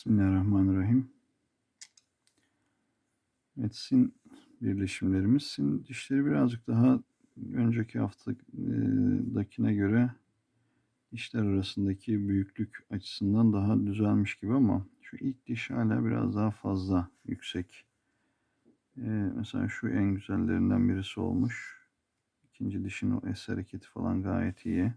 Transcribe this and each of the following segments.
Bismillahirrahmanirrahim. Evet, sin birleşimlerimiz. Sin dişleri birazcık daha önceki haftadakine göre dişler arasındaki büyüklük açısından daha düzelmiş gibi ama şu ilk diş hala biraz daha fazla yüksek. Ee, mesela şu en güzellerinden birisi olmuş. İkinci dişin o es hareketi falan gayet iyi.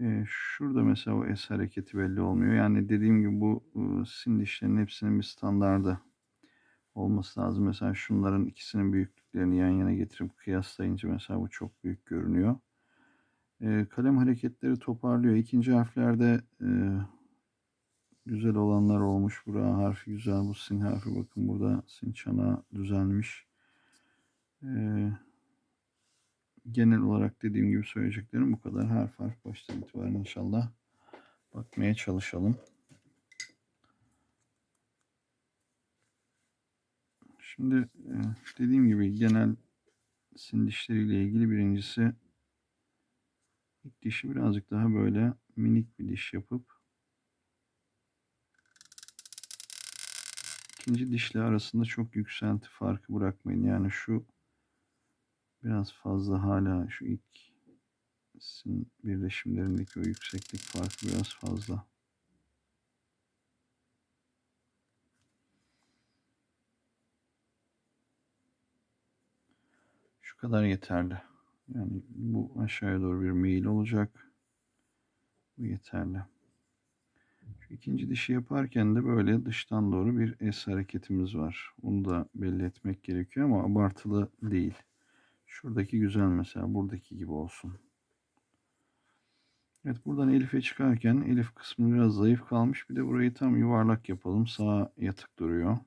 Ee, şurada mesela o es hareketi belli olmuyor. Yani dediğim gibi bu ıı, sin dişlerinin hepsinin bir standardı olması lazım. Mesela şunların ikisinin büyüklüklerini yan yana getirip kıyaslayınca mesela bu çok büyük görünüyor. Kalem hareketleri toparlıyor. İkinci harflerde e, güzel olanlar olmuş. Bu A harfi güzel. Bu sin harfi bakın burada sin çanağı düzelmiş. Ee, genel olarak dediğim gibi söyleyeceklerim bu kadar. Harf harf baştan itibaren inşallah bakmaya çalışalım. Şimdi e, dediğim gibi genel sin dişleriyle ilgili birincisi ilk dişi birazcık daha böyle minik bir diş yapıp ikinci dişle arasında çok yükselti farkı bırakmayın. Yani şu biraz fazla hala şu ilk birleşimlerindeki o yükseklik farkı biraz fazla. Şu kadar yeterli. Yani bu aşağıya doğru bir meyil olacak. Bu yeterli. Şu ikinci dişi yaparken de böyle dıştan doğru bir es hareketimiz var. Onu da belli etmek gerekiyor ama abartılı değil. Şuradaki güzel mesela buradaki gibi olsun. Evet buradan Elif'e çıkarken Elif kısmı biraz zayıf kalmış. Bir de burayı tam yuvarlak yapalım. Sağa yatık duruyor.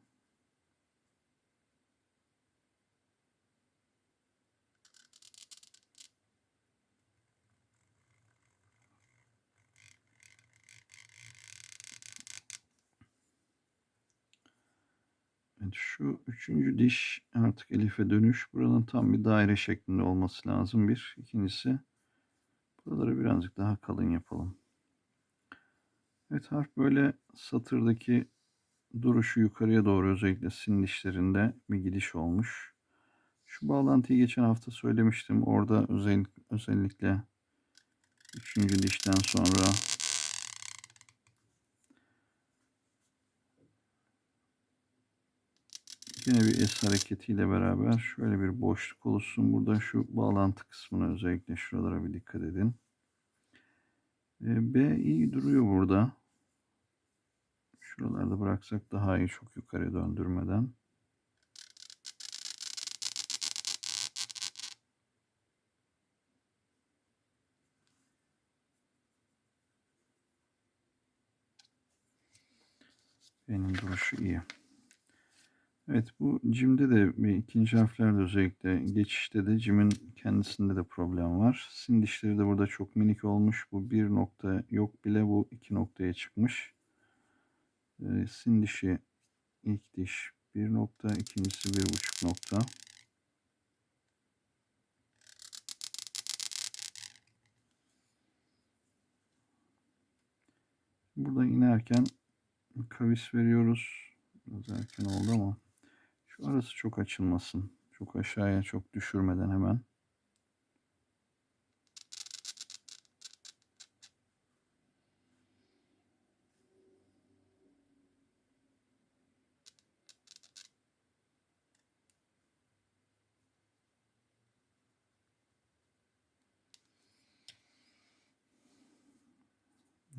Evet, şu üçüncü diş artık Elif'e dönüş. Buranın tam bir daire şeklinde olması lazım bir. İkincisi buraları birazcık daha kalın yapalım. Evet harf böyle satırdaki duruşu yukarıya doğru özellikle sin dişlerinde bir gidiş olmuş. Şu bağlantıyı geçen hafta söylemiştim. Orada özel, özellikle üçüncü dişten sonra Yine bir es hareketiyle beraber şöyle bir boşluk oluşsun. Burada şu bağlantı kısmına özellikle şuralara bir dikkat edin. B iyi duruyor burada. Şuralarda bıraksak daha iyi çok yukarı döndürmeden. Benim duruşu iyi. Evet bu cimde de bir ikinci harflerde özellikle geçişte de cimin kendisinde de problem var. Sin dişleri de burada çok minik olmuş. Bu bir nokta yok bile bu iki noktaya çıkmış. Ee, sin dişi ilk diş bir nokta ikincisi bir buçuk nokta. Burada inerken kavis veriyoruz. Biraz oldu ama şu arası çok açılmasın. Çok aşağıya çok düşürmeden hemen.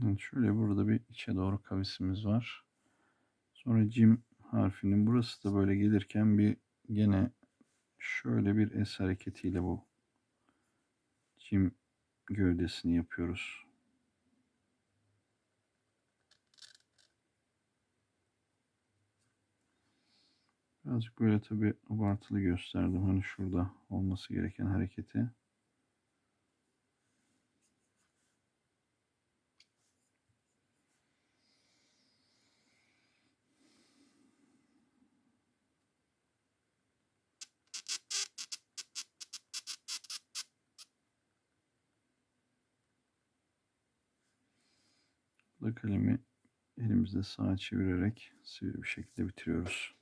Evet, şöyle burada bir içe doğru kavisimiz var. Sonra cim harfinin burası da böyle gelirken bir gene şöyle bir es hareketiyle bu cim gövdesini yapıyoruz. Birazcık böyle tabi abartılı gösterdim. Hani şurada olması gereken hareketi. Da kalemi elimizde sağa çevirerek sivri bir şekilde bitiriyoruz.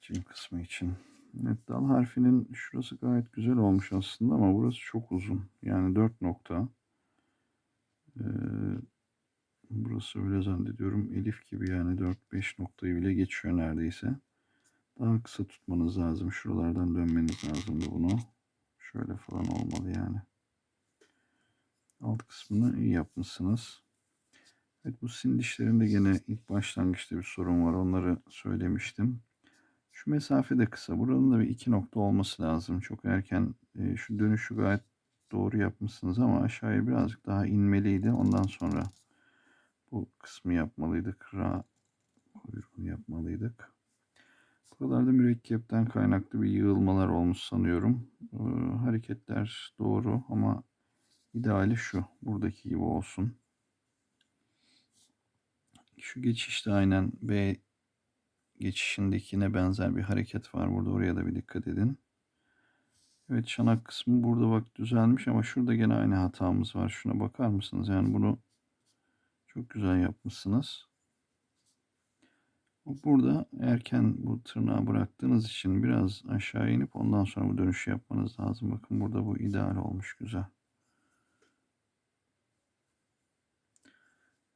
Cim kısmı için. Evet dal harfinin şurası gayet güzel olmuş aslında ama burası çok uzun. Yani 4 nokta. Ee, burası öyle zannediyorum. Elif gibi yani 4-5 noktayı bile geçiyor neredeyse. Daha kısa tutmanız lazım. Şuralardan dönmeniz lazımdı bunu. Şöyle falan olmalı yani. Alt kısmını iyi yapmışsınız. Evet bu sin dişlerinde gene ilk başlangıçta bir sorun var. Onları söylemiştim. Şu mesafe de kısa. Buranın da bir iki nokta olması lazım. Çok erken e, şu dönüşü gayet doğru yapmışsınız ama aşağıya birazcık daha inmeliydi. Ondan sonra bu kısmı yapmalıydık. Ra kuyruğunu yapmalıydık. Buralarda mürekkepten kaynaklı bir yığılmalar olmuş sanıyorum. Ee, hareketler doğru ama ideali şu. Buradaki gibi olsun. Şu geçişte aynen B geçişindekine benzer bir hareket var. Burada oraya da bir dikkat edin. Evet çanak kısmı burada bak düzelmiş ama şurada gene aynı hatamız var. Şuna bakar mısınız? Yani bunu çok güzel yapmışsınız. Burada erken bu tırnağı bıraktığınız için biraz aşağı inip ondan sonra bu dönüşü yapmanız lazım. Bakın burada bu ideal olmuş güzel.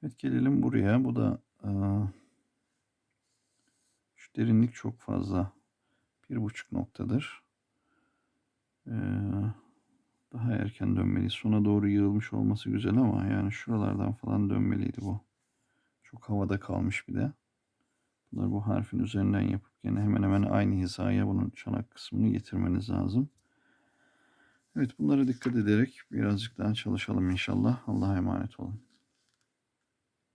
Evet gelelim buraya. Bu da şu derinlik çok fazla. Bir buçuk noktadır. Daha erken dönmeli. Sona doğru yığılmış olması güzel ama yani şuralardan falan dönmeliydi bu. Çok havada kalmış bir de. Bunları bu harfin üzerinden yapıp yine hemen hemen aynı hizaya bunun çanak kısmını getirmeniz lazım. Evet bunlara dikkat ederek birazcık daha çalışalım inşallah. Allah'a emanet olun.